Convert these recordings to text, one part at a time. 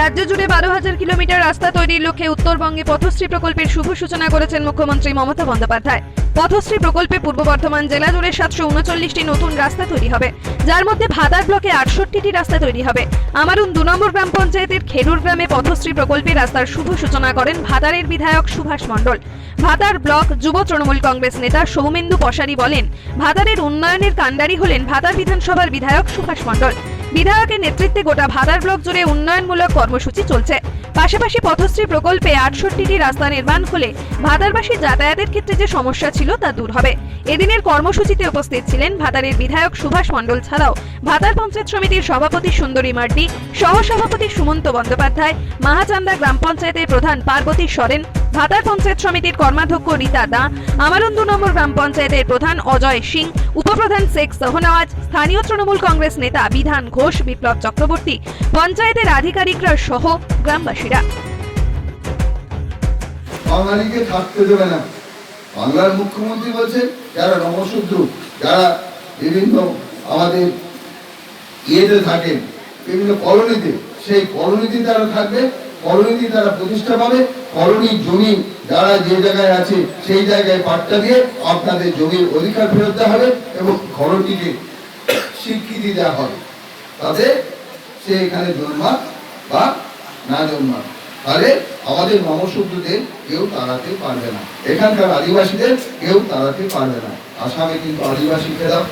রাজ্য জুড়ে বারো হাজার কিলোমিটার রাস্তা তৈরির লক্ষ্যে উত্তরবঙ্গে পথশ্রী প্রকল্পের শুভ সূচনা করেছেন মুখ্যমন্ত্রী মমতা বন্দ্যোপাধ্যায়। পথশ্রী প্রকল্পে পূর্ব বর্ধমান জেলা জুড়ে সাতশো উনচল্লিশটি নতুন রাস্তা তৈরি হবে, যার মধ্যে ভাদার ব্লকে আটষট্টিটি রাস্তা তৈরি হবে। আমারুন দু নম্বর গ্রাম পঞ্চায়েতের খেরুর গ্রামে পথশ্রী প্রকল্পে রাস্তার শুভ সূচনা করেন ভাদারের বিধায়ক সুভাষ মণ্ডল। ভাদার ব্লক যুব তৃণমূল কংগ্রেস নেতা সৌমেন্দু পশারি বলেন ভাদারের উন্নয়নের কাণ্ডারি হলেন ভাদার বিধানসভার বিধায়ক সুভাষ মণ্ডল। বিধায়কের নেতৃত্বে গোটা ভাদার ব্লক জুড়ে উন্নয়নমূলক কর্মসূচি চলছে। পাশাপাশি পথশ্রী প্রকল্পে আটষট্টিটি রাস্তা নির্মাণ হলে ভাদারবাসীর যাতায়াতের ক্ষেত্রে যে সমস্যা ছিল তা দূর হবে। এদিনের কর্মসূচিতে উপস্থিত ছিলেন ভাদারের বিধায়ক সুভাষ মণ্ডল ছাড়াও ভাদার পঞ্চায়েত সমিতির সভাপতি সুন্দরী মার্ডি সহসভাপতি সুমন্ত বন্দ্যোপাধ্যায়, মাহাচান্দা গ্রাম পঞ্চায়েতের প্রধান পার্বতী সরেন ভাতার পঞ্চায়েত সমিতির কর্মাধ্যক্ষ রীতা দা আমারুন দু নম্বর গ্রাম পঞ্চায়েতের প্রধান অজয় সিং, উপপ্রধান শেখ সহনওয়াজ, স্থানীয় তৃণমূল কংগ্রেস নেতা বিধান ঘোষ, বিপ্লব চক্রবর্তী, পঞ্চায়েতের আধিকারিকরা সহ গ্রামবাসীরা। বাঙালিকে থাকতে দেবে না। বাংলার মুখ্যমন্ত্রী বলছেন, যারা নমশূদ্র যারা বিভিন্ন আমাদের ইয়েতে থাকেন, বিভিন্ন কলোনিতে, সেই কলোনিতে তারা থাকবে। কলোনিতে তারা প্রতিষ্ঠা পাবে কলোনির জমি যারা যে জায়গায় আছে, সেই জায়গায় পাট্টা দিয়ে আপনাদের জমির অধিকার ফেরত দেওয়া হবে এবং কলোনিকে স্বীকৃতি দেওয়া হবে। তাতে সে এখানে জন্মাক বা না জন্মাক। তাহলে আমাদের নমশূদ্রদের কেউ তাড়াতে পারবে না। এখানকার আদিবাসীদের কেউ তাড়াতে পারবে না। আসামে কিন্তু আদিবাসী খেলাফ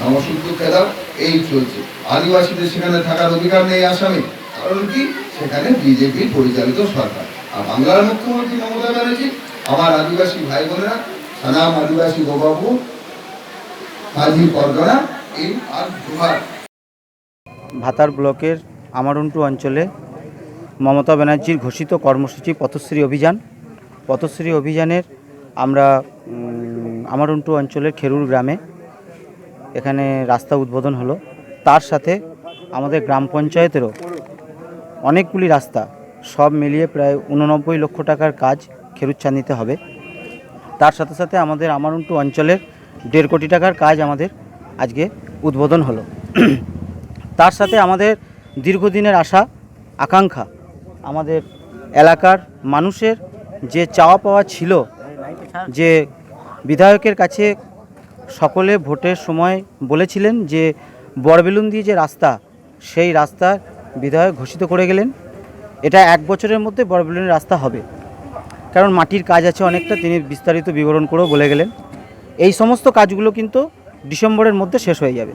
নমশূদ্র খেলাফ এই চলছে। আদিবাসীদের সেখানে থাকার অধিকার নেই আসামে। কারণ কি? সেখানে বিজেপি পরিচালিত সরকার। আর বাংলার মুখ্যমন্ত্রী মমতা ব্যানার্জি, আমার আদিবাসী ভাই বোনেরা সানাম আদিবাসী গোবাবু, হাজি পরগনা, এই আর জোহার ভাতার ব্লকের আমারন্টু অঞ্চলে মমতা ব্যানার্জির ঘোষিত কর্মসূচি পথশ্রী অভিযান। পথশ্রী অভিযানের আমরা আমারন্টু অঞ্চলের খেরুর গ্রামে এখানে রাস্তা উদ্বোধন হলো। তার সাথে আমাদের গ্রাম পঞ্চায়েতেরও অনেকগুলি রাস্তা, সব মিলিয়ে প্রায় উননব্বই লক্ষ টাকার কাজ খেরুচ্ছান্দিতে হবে। তার সাথে সাথে আমাদের আমারন্টু অঞ্চলের দেড় কোটি টাকার কাজ আমাদের আজকে উদ্বোধন হলো। তার সাথে আমাদের দীর্ঘদিনের আশা, আকাঙ্ক্ষা আমাদের এলাকার মানুষের যে চাওয়া পাওয়া ছিল যে বিধায়কের কাছে সকলে ভোটের সময় বলেছিলেন যে বড়বেলুন দিয়ে যে রাস্তা, সেই রাস্তা বিধায়ক ঘোষিত করে গেলেন, এটা এক বছরের মধ্যে বড়বিলনের রাস্তা হবে। কারণ মাটির কাজ আছে অনেকটা, তিনি বিস্তারিত বিবরণ করেও বলে গেলেন। এই সমস্ত কাজগুলো কিন্তু ডিসেম্বরের মধ্যে শেষ হয়ে যাবে।